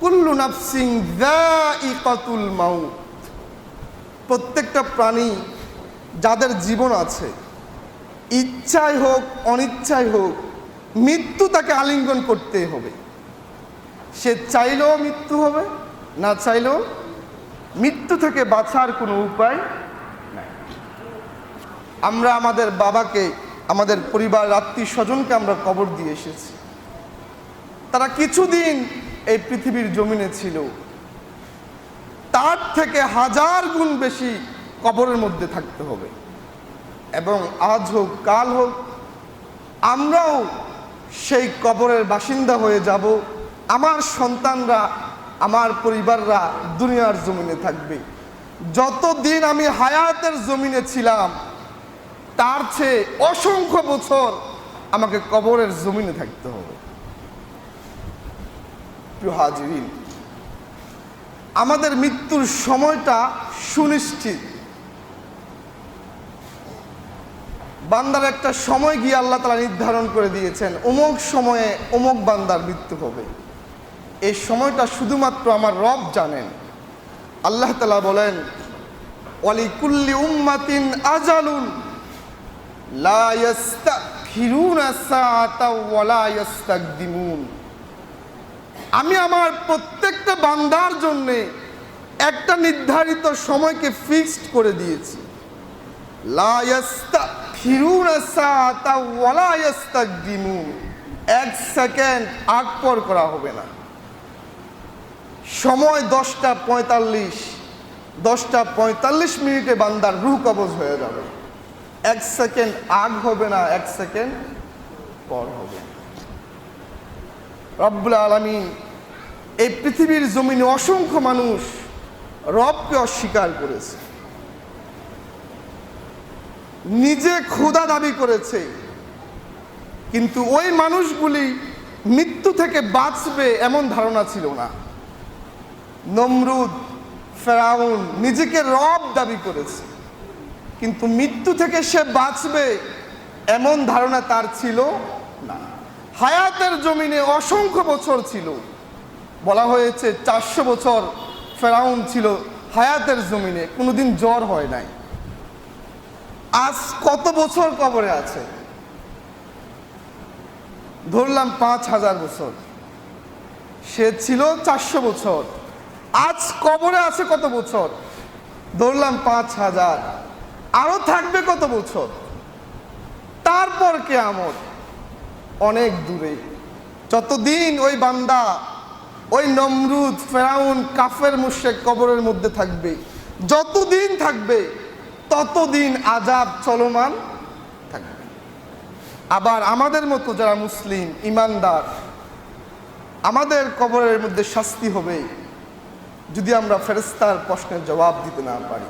কুল্লু নাফসিং যায়িকাতুল মাউত। প্রত্যেকটা প্রাণী যাদের জীবন আছে, ইচ্ছাই হোক, অনিচ্ছাই হোক, মৃত্যু তাকে আলিঙ্গন করতে হবে। সে চাইলেও মৃত্যু হবে, না চাইলেও মৃত্যু থেকে বাঁচার কোনো উপায় নাই। আমরা আমাদের বাবাকে, আমাদের পরিবার আত্মীয় স্বজনকে আমরা কবর দিয়ে এসেছি। তারা কিছুদিন এই পৃথিবীর জমিনে ছিল। তার থেকে হাজার গুণ বেশি কবরের মধ্যে থাকতে হবে। এবং আজ হোক, কাল হোক, আমরাও সেই কবরের বাসিন্দা হয়ে যাব। আমার সন্তানরা, আমার পরিবাররা দুনিয়ার জমিনে থাকবে। যতদিন আমি হায়াতের জমিনে ছিলাম, তার চেয়ে অসংখ্য বছর আমাকে কবরের জমিনে থাকতে হবে। হাজিরিন, আমাদের মৃত্যুর সময়টা সুনিশ্চিত। বান্দার একটা সময় গিয়ে আল্লাহ তালা নির্ধারণ করে দিয়েছেন, অমুক সময়ে অমুক বান্দার মৃত্যু হবে। এই সময়টা শুধুমাত্র আমার রব জানেন। আল্লাহ তালা বলেন, ওয়ালিকুল্লি উম্মাতিন আজালুন লা ইয়াস্তাখিরুনা সাআতা ওয়া লা ইয়াস্তাকদিমুন। আমি আমার প্রত্যেকটা বান্দার জন্যে একটা নির্ধারিত সময়কে ফিক্সড করে দিয়েছি। এক সেকেন্ড আগ করা হবে না। সময় দশটা পঁয়তাল্লিশ। দশটা পঁয়তাল্লিশ মিনিটে বান্দার রুহ কবজ হয়ে যাবে। এক সেকেন্ড আগ হবে না, এক সেকেন্ড পর হবে রব্বুল আলমী এই পৃথিবীর জমিনে অসংখ্য মানুষ রবকে অস্বীকার করেছে। নিজে ক্ষুধা দাবি করেছে, কিন্তু ওই মানুষগুলি মৃত্যু থেকে বাঁচবে এমন ধারণা ছিল না। নমরুদ, ফেরাউন নিজেকে রব দাবি করেছে, কিন্তু মৃত্যু থেকে সে বাঁচবে এমন ধারণা তার ছিল হায়াতের জমিনে অসংখ্য বছর ছিল। বলা হয়েছে চারশো বছর ফেরাউন ছিল হায়াতের জমিনে, কোনোদিন জ্বর হয় নাই। আজ কত বছর কবরে আছে? ধরলাম পাঁচ হাজার বছর। সে ছিল চারশো বছর। আজ কবরে আছে কত বছর? ধরলাম পাঁচ হাজার। আরও থাকবে কত বছর? তারপর কে আমর অনেক দূরে। যতদিন ওই বান্দা, ওই নমরুদ, ফেরাউন, কাফের মুশেক কবরের মধ্যে থাকবে, যতদিন থাকবে, ততদিন আজাব চলমান থাকবে। আবার আমাদের মতো যারা মুসলিম, ইমানদার, আমাদের কবরের মধ্যে শাস্তি হবে যদি আমরা ফেরেস্তার প্রশ্নের জবাব দিতে না পারি।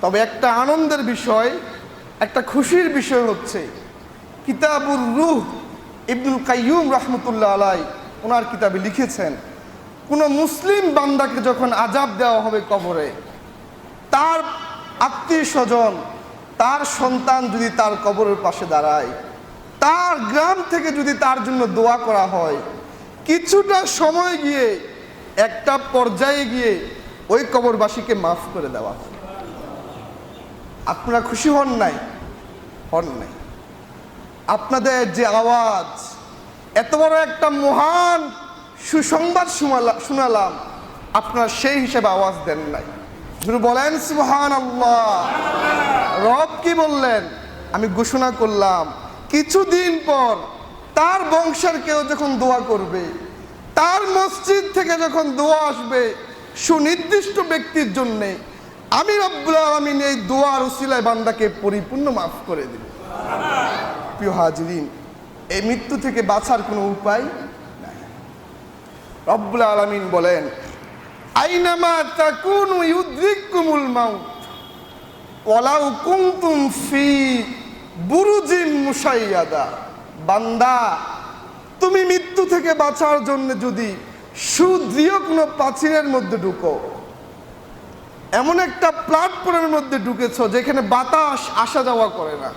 তবে একটা আনন্দের বিষয়, একটা খুশির বিষয় হচ্ছে, কিতাবুর রুহ ইবনুল কাইয়ুম রহমতুল্লাহ আলাই ওনার কিতাবে লিখেছেন, কোনো মুসলিম বান্দাকে যখন আজাব দেওয়া হবে কবরে, তার আত্মীয় স্বজন, তার সন্তান যদি তার কবরের পাশে দাঁড়ায়, তার গ্রাম থেকে যদি তার জন্য দোয়া করা হয়, কিছুটা সময় গিয়ে, একটা পর্যায়ে গিয়ে ওই কবরবাসীকে মাফ করে দেওয়া হয়। আপনারা খুশি হন নাই? হন নাই। আপনাদের যে আওয়াজ, এত বড় একটা মহান সুসংবাদ শুনালা- শুনালাম, আপনারা সেই হিসেবে আওয়াজ দেন নাই। শুধু বলেন সুহান আল্লাহ রব কি বললেন? আমি ঘোষণা করলাম, কিছুদিন পর তার বংশের কেউ যখন দোয়া করবে, তার মসজিদ থেকে যখন দোয়া আসবে সুনির্দিষ্ট ব্যক্তির জন্যে, আমি রব্বুল আলমিন এই দোয়ার উসিলায় বান্দাকে পরিপূর্ণ মাফ করে দিই প্রিয় হাজরিন, এই মৃত্যু থেকে বাঁচার কোনো উপায় রব্বুল আলমিন বলেন, আইনামা ইউদ্রিকুমুল মাউত ফি মুশাইয়াদা। বান্দা, তুমি মৃত্যু থেকে বাঁচার জন্য যদি সুদৃঢ় কোনো প্রাচীরের মধ্যে ঢুকো, এমন একটা প্ল্যাটফর্মের মধ্যে ঢুকেছো যেখানে বাতাস আসা যাওয়া করে না।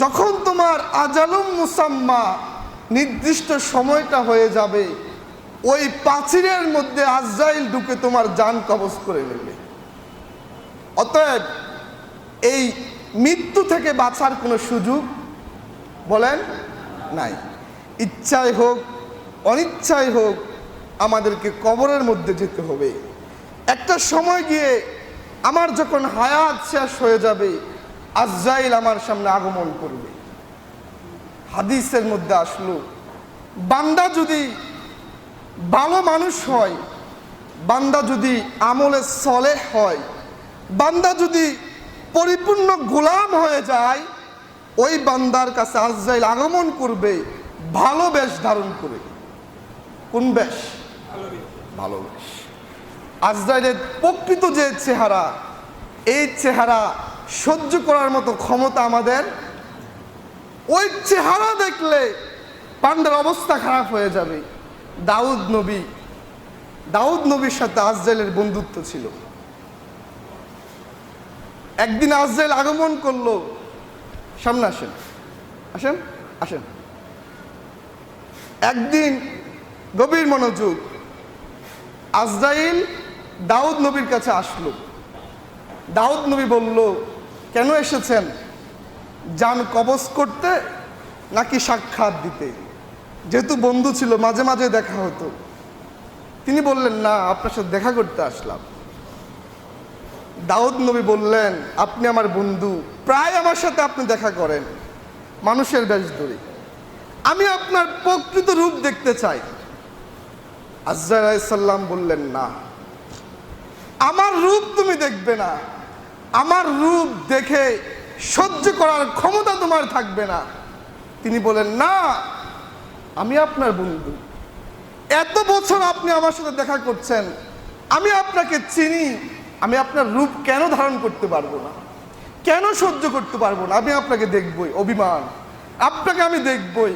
যখন তোমার আজালুম মুসাম্মা নির্দিষ্ট সময়টা হয়ে যাবে, ওই পাচিরের মধ্যে আজরাইল ঢুকে তোমার যান কবজ করে নেবে। অতএব এই মৃত্যু থেকে বাঁচার কোনো সুযোগ বলেন নাই। ইচ্ছাই হোক অনিচ্ছাই হোক, আমাদেরকে কবরের মধ্যে যেতে হবে। একটা সময় গিয়ে আমার যখন হায়াত শেষ হয়ে যাবে আজরাইল আমার সামনে আগমন করবে। হাদিসের মধ্যে আসলো, বান্দা যদি ভালো মানুষ হয়, বান্দা যদি আমলে সলে হয়, বান্দা যদি পরিপূর্ণ গোলাম হয়ে যায়, ওই বান্দার কাছে আজরাইল আগমন করবে, ভালো বেশ ধারণ করে। কোন বেশ? ভালো বেশ। আজরাইলের প্রকৃত যে চেহারা, এই চেহারা সহ্য করার মতো ক্ষমতা আমাদের, ওই চেহারা দেখলে পান্ডার অবস্থা খারাপ হয়ে যাবে। দাউদ নবী, দাউদ নবীর সাথে আজরাইলের বন্ধুত্ব ছিল। একদিন আজরাইল আগমন করল। সামনে আসেন। আসেন? আসেন। একদিন গভীর মনোযোগ আজরাইল দাউদ নবীর কাছে আসলো। দাউদ নবী বলল কেন এসেছেন? যান কবজ করতে নাকি সাক্ষাৎ দিতে? যেহেতু বন্ধু ছিল, মাঝে মাঝে দেখা হতো। তিনি বললেন, না, আপনার সাথে দেখা করতে আসলাম। দাউদ নবী বললেন, আপনি আমার বন্ধু। প্রায় আমার সাথে আপনি দেখা করেন। মানুষের বেশ ধরে আমি আপনার প্রকৃত রূপ দেখতে চাই। আজরাইসাল্লাম বললেন, না। আমার রূপ তুমি দেখবে না। আমার রূপ দেখে সহ্য করার ক্ষমতা তোমার থাকবে না। তিনি বলেন, না, আমি আপনার বন্ধু। এত বছর আপনি আমার সাথে দেখা করছেন। আমি আপনাকে চিনি। আমি আপনার রূপ কেন ধারণ করতে পারব না? কেন সহ্য করতে পারব না? আমি আপনাকে দেখবই, অভিমান। আপনাকে আমি দেখবই।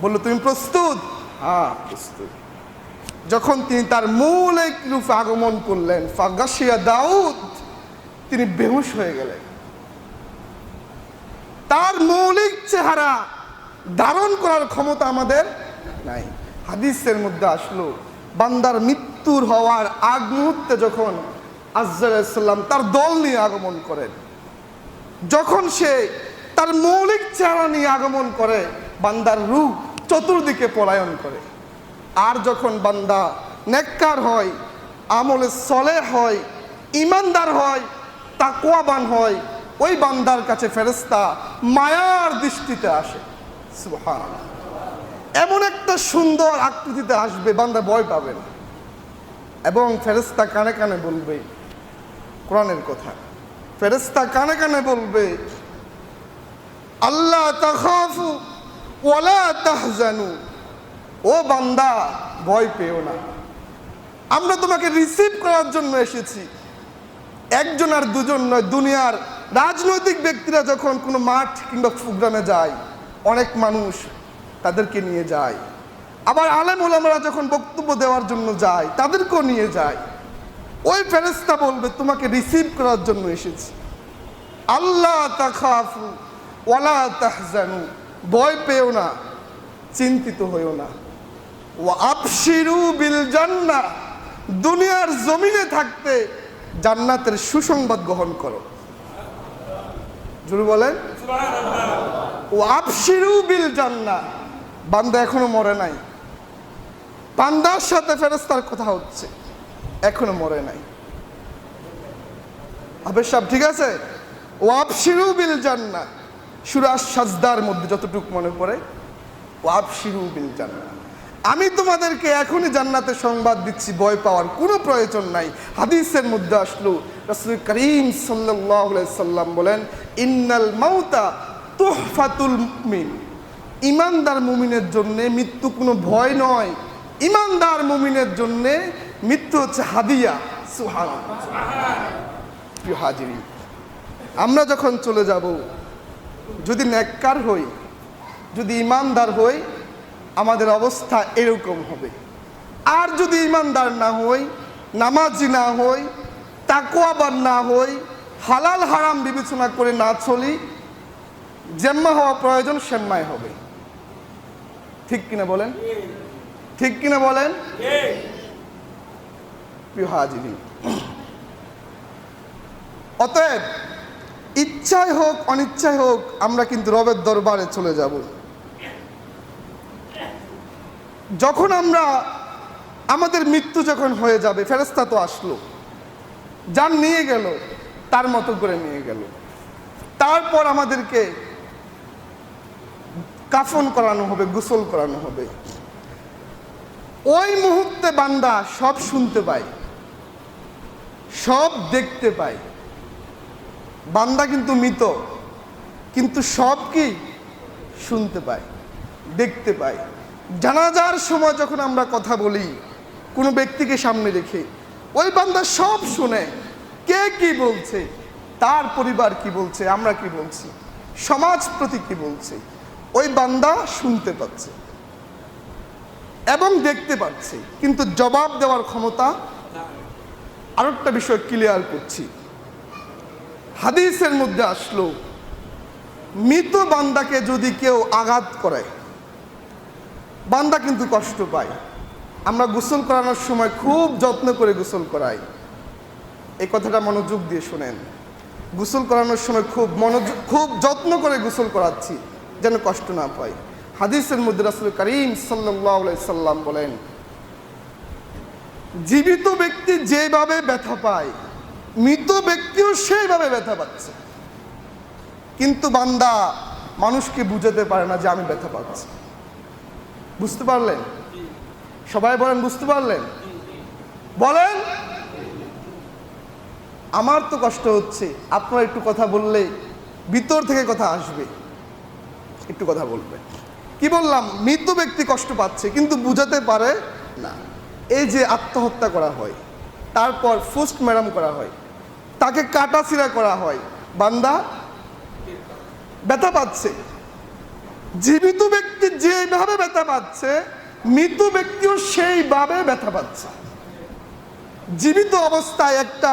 বলল, তুমি প্রস্তুত? হ্যাঁ প্রস্তুত। যখন তিনি তার মূল এক রূপে আগমন করলেন ফাগাসিয়া দাউদ তিনি বেহুশ হয়ে গেলেন। তার মৌলিক চেহারা ধারণ করার ক্ষমতা আমাদের নাই। হাদিসের মধ্যে আসলো, বান্দার মৃত্যুর হওয়ার আগ মুহূর্তে যখন আজরাইসাল্লাম তার দল নিয়ে আগমন করেন, যখন সে তার মৌলিক চেহারা নিয়ে আগমন করে, বান্দার রূপ চতুর্দিকে পলায়ন করে। আর যখন বান্দা নেককার হয়, আমলে সলে হয়, ইমানদার হয় তাকুয়াবান হয়, ওই বান্দার কাছে ফেরেস্তা মায়ার দৃষ্টিতে আসে। এমন একটা সুন্দর আকৃতিতে আসবে, বান্দা ভয় পাবে না। এবং ফেরেস্তা কানে কানে বলবে, কোরআনের কথা ফেরেস্তা কানে কানে বলবে আল্লাহ তাখাফু ওয়ালা তাহজানু। ও বান্দা, ভয় পেও না। আমরা তোমাকে রিসিভ করার জন্য এসেছি। একজন আর দুজন নয়, দুনিয়ার রাজনৈতিক ব্যক্তিরা যখন কোনো মাঠ কিংবা প্রোগ্রামে যায়, অনেক মানুষ তাদেরকে নিয়ে যায়। আবার আলেম ওলামারা যখন বক্তব্য দেওয়ার জন্য যায়, তাদেরকেও নিয়ে যায়। ওই ফেরেস্তা বলবে, তোমাকে রিসিভ করার জন্য এসেছি। আল্লাহ তাখাফু ওয়ালা তাহজানু। ভয় পেও না, চিন্তিত হইও না। ও আপসিরু বিল জান্না দুনিয়ার জমিনে থাকতে জান্নাতের সুসংবাদ গ্রহণ করো। জুড়ে বলেন। ও আপসিরু বিল জান্না বান্দা এখনও মরে নাই। বান্দার সাথে ফেরেস্তার কথা হচ্ছে, এখনও মরে নাই। আবেশ সাহেব, ঠিক আছে? ও আপসিরু বিল জান্না সুরাজ সাজদার মধ্যে যতটুকু মনে পড়ে, ও আপসিরু বিল জান্না আমি তোমাদেরকে এখনই জান্নাতে সংবাদ দিচ্ছি, ভয় পাওয়ার কোনো প্রয়োজন নাই। হাদিসের মধ্যে আসলো, রাসূল করিম সাল্লাম বলেন, ইন্নাল মাউতা তোহফাতুল মুমিন। ইমানদার মুমিনের জন্য মৃত্যু কোনো ভয় নয়। ইমানদার মুমিনের জন্য মৃত্যু হচ্ছে হাদিয়া প্রিয় হাজিরি আমরা যখন চলে যাব, যদি নেককার হই, যদি ইমানদার হই আমাদের অবস্থা এরকম হবে। আর যদি ইমানদার না হই, নামাজি না হই তাকুয়াবান না হই, হালাল হারাম বিবেচনা করে না চলি, জেম্মা হওয়া প্রয়োজন সেম্মাই হবে। ঠিক কিনা বলেন? ঠিক কিনা বলেন? অতএব ইচ্ছায় হোক, অনিচ্ছায় হোক, আমরা কিন্তু রবের দরবারে চলে যাব। যখন আমরা আমাদের মৃত্যু যখন হয়ে যাবে ফেরেস্তা তো আসলো। যান নিয়ে গেল, তার মতো করে নিয়ে গেল। তারপর আমাদেরকে কাফন করানো হবে, গোসল করানো হবে। ওই মুহূর্তে বান্দা সব শুনতে পায়, সব দেখতে পায়। বান্দা কিন্তু মৃত, কিন্তু সব কি? শুনতে পায়, দেখতে পায়। জানাজার সময় যখন আমরা কথা বলি, কোনো ব্যক্তিকে সামনে রেখে, ওই বান্দা সব শুনে, কে কি বলছে, তার পরিবার কি বলছে, আমরা কি বলছি, সমাজ প্রতি কি বলছে, ওই বান্দা শুনতে পাচ্ছে এবং দেখতে পাচ্ছে। কিন্তু জবাব দেওয়ার ক্ষমতা, আরেকটা বিষয় ক্লিয়ার করছি। হাদিসের মধ্যে আসলো, মৃত বান্দাকে যদি কেউ আঘাত করে বান্দা কিন্তু কষ্ট পায়। আমরা গোসল করানোর সময় খুব যত্ন করে গোসল করাই। এই কথাটা মনোযোগ দিয়ে শোনেন। গোসল করানোর সময় খুব মনোযোগ, খুব যত্ন করে গোসল করাচ্ছি, যেন কষ্ট না পায় হাদিসের মধ্যে রাসুল করিম সাল্লাহ সাল্লাম বলেন, জীবিত ব্যক্তি যেভাবে ব্যথা পায়, মৃত ব্যক্তিও সেইভাবে ব্যথা পাচ্ছে। কিন্তু বান্দা মানুষকে বুঝাতে পারে না যে আমি ব্যথা পাচ্ছি। বুঝতে পারলেন? সবাই বলেন, বুঝতে পারলেন? বলেন? আমার তো কষ্ট হচ্ছে, আপনারা একটু কথা বললে ভিতর থেকে কথা আসবে। একটু কথা বলবে কি বললাম? মৃত ব্যক্তি কষ্ট পাচ্ছে, কিন্তু বুঝাতে পারে না। এই যে আত্মহত্যা করা হয়, তারপর ফুস্ট ম্যাডাম করা হয়, তাকে কাটাছিড়া করা হয়, বান্দা ব্যথা পাচ্ছে। জীবিত ব্যক্তি যেভাবে ব্যথা পাচ্ছে, মৃত ব্যক্তিও সেইভাবে ব্যথা পাচ্ছে। জীবিত অবস্থায় একটা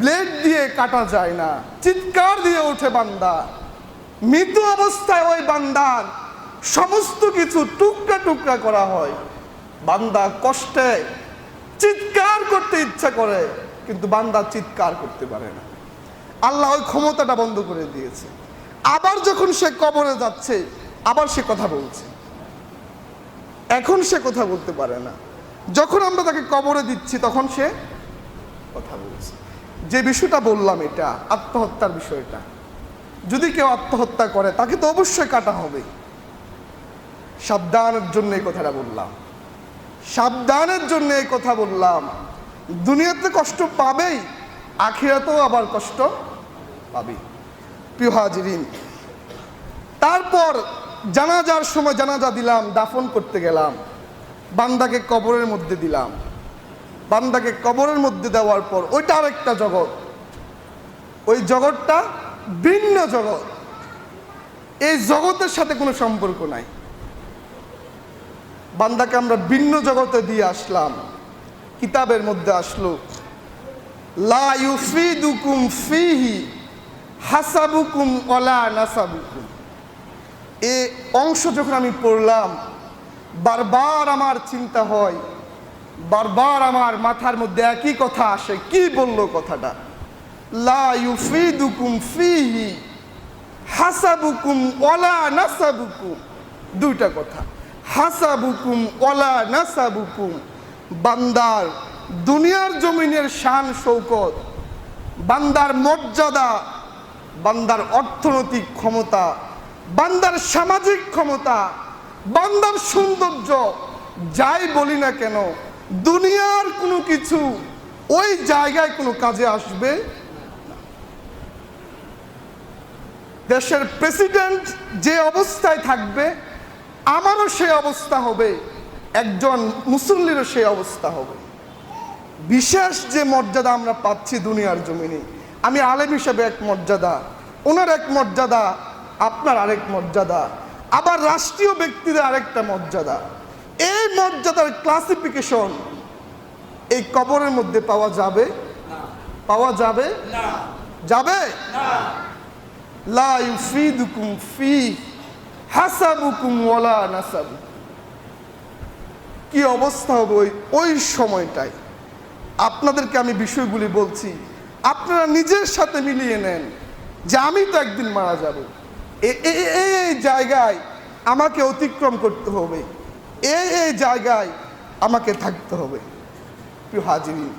ব্লেড দিয়ে কাটা যায় না, চিৎকার দিয়ে ওঠে বান্দা। মৃত অবস্থায় ওই বান্দার সমস্ত কিছু টুকরা টুকরা করা হয়। বান্দা কষ্টে চিৎকার করতে ইচ্ছা করে, কিন্তু বান্দা চিৎকার করতে পারে না। আল্লাহ ওই ক্ষমতাটা বন্ধ করে দিয়েছে। আবার যখন সে কবরে যাচ্ছে, আবার সে কথা বলছে। এখন সে কথা বলতে পারে না। যখন আমরা তাকে কবরে দিচ্ছি, তখন সে কথা বলছে। যে বিষয়টা বললাম এটা, আত্মহত্যার বিষয়টা। যদি কেউ আত্মহত্যা করে, তাকে তো অবশ্যই কাটা হবে। সাবধানের জন্য এই কথাটা বললাম। সাবধানের জন্য এই কথা বললাম। দুনিয়াতে কষ্ট পাবেই, আখিরাতেও আবার কষ্ট পাবে প্রিয় হাজিরিন তারপর জানাজার সময় জানাজা দিলাম, দাফন করতে গেলাম, বান্দাকে কবরের মধ্যে দিলাম। বান্দাকে কবরের মধ্যে দেওয়ার পর ওইটা আরেকটা জগৎ। ওই জগৎটা ভিন্ন জগৎ। এই জগতের সাথে কোনো সম্পর্ক নাই। বান্দাকে আমরা ভিন্ন জগতে দিয়ে আসলাম। কিতাবের মধ্যে আসলো, লা ইউফিদুকুম ফিহি হাসাবুকুম ওলা নাসাবুকুম। এ অংশ যখন আমি পড়লাম, বারবার আমার চিন্তা হয়, বারবার আমার মাথার মধ্যে একই কথা আসে, কি বলল কথাটা? লা ইউফিদুকুম ফিহি, হাসাবুকুম ওলা নাসাবুকুম। দুইটা কথা, হাসাবুকুম ওলা নাসাবুকুম। বান্দার দুনিয়ার জমিনের শান শৌকত, বান্দার মর্যাদা বান্দার অর্থনৈতিক ক্ষমতা, বান্দার সামাজিক ক্ষমতা, বান্দার সৌন্দর্য, যাই বলি না কেন, দুনিয়ার কোনো কিছু ওই জায়গায় কোনো কাজে আসবে দেশের প্রেসিডেন্ট যে অবস্থায় থাকবে, আমারও সেই অবস্থা হবে, একজন মুসল্লিরও সেই অবস্থা হবে। বিশেষ যে মর্যাদা আমরা পাচ্ছি দুনিয়ার জমিনে আমি আলেম হিসেবে এক মর্যাদা ওনার এক মর্যাদা আপনার আরেক মর্যাদা আবার রাষ্ট্রীয় ব্যক্তিদের আরেকটা মর্যাদা। এই মর্যাদার ক্লাসিফিকেশন এই কবরের মধ্যে পাওয়া যাবে? পাওয়া যাবে? যাবে? ফি হাসাবুকুম কি অবস্থা হবে ওই ওই সময়টায়? আপনাদেরকে আমি বিষয়গুলি বলছি। আপনারা নিজের সাথে মিলিয়ে নেন যে আমি তো একদিন মারা যাব। এই জায়গায় আমাকে অতিক্রম করতে হবে। এই এই জায়গায় আমাকে থাকতে হবে। প্রিয় হাজিরিন